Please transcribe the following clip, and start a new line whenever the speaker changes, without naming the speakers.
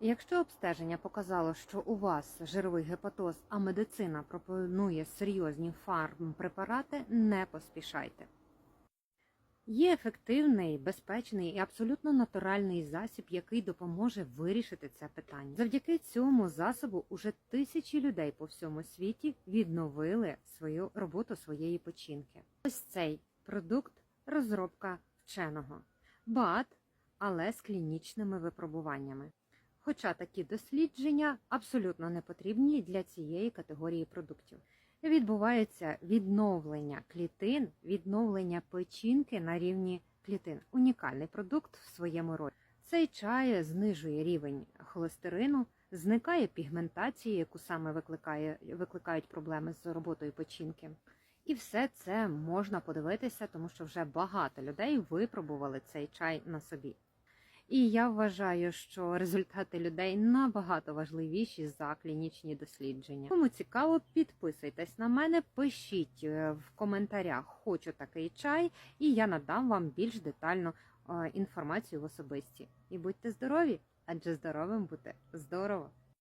Якщо обстеження показало, що у вас жировий гепатоз, а медицина пропонує серйозні фармпрепарати, не поспішайте. Є ефективний, безпечний і абсолютно натуральний засіб, який допоможе вирішити це питання. Завдяки цьому засобу уже тисячі людей по всьому світі відновили свою роботу своєї печінки. Ось цей продукт розробка вченого БАТ, але з клінічними випробуваннями. Хоча такі дослідження абсолютно не потрібні для цієї категорії продуктів. Відбувається відновлення клітин, відновлення печінки на рівні клітин. Унікальний продукт в своєму роді. Цей чай знижує рівень холестерину, зникає пігментація, яку саме викликає, викликають проблеми з роботою печінки. І все це можна подивитися, тому що вже багато людей випробували цей чай на собі. І я вважаю, що результати людей набагато важливіші за клінічні дослідження. Кому цікаво, підписуйтесь на мене, пишіть е, в коментарях хочу такий чай, і я надам вам більш детальну е, інформацію в особисті. І будьте здорові, адже здоровим бути здорово.